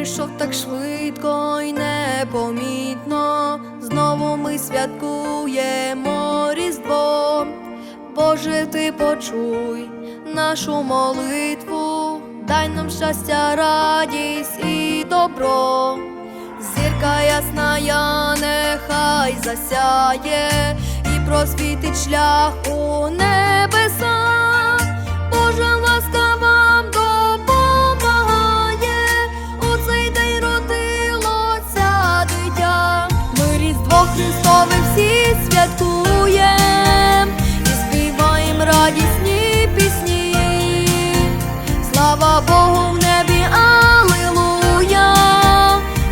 прийшов так швидко і непомітно, знову ми святкуємо різдво, Боже, ти почуй нашу молитву, дай нам щастя, радість і добро, зірка ясна, я нехай засяє і просвітить шляху. у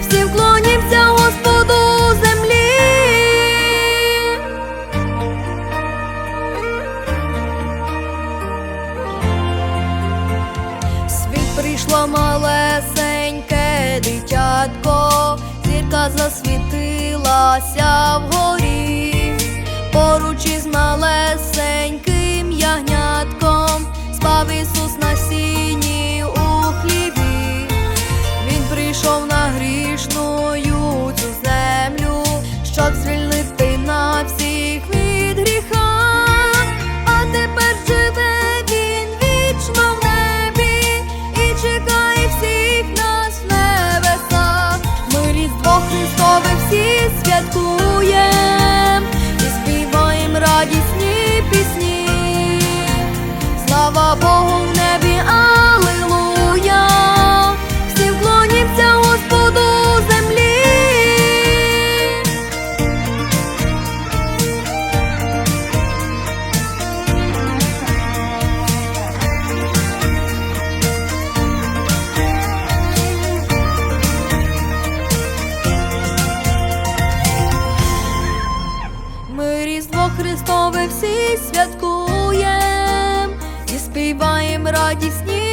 Всі вклонімся Господу землі. В Світ прийшло малесеньке дитятко, зірка засвітилася вгорі, поруч із малесеньким на грішну. ми всі святкуєм і співаєм радісні.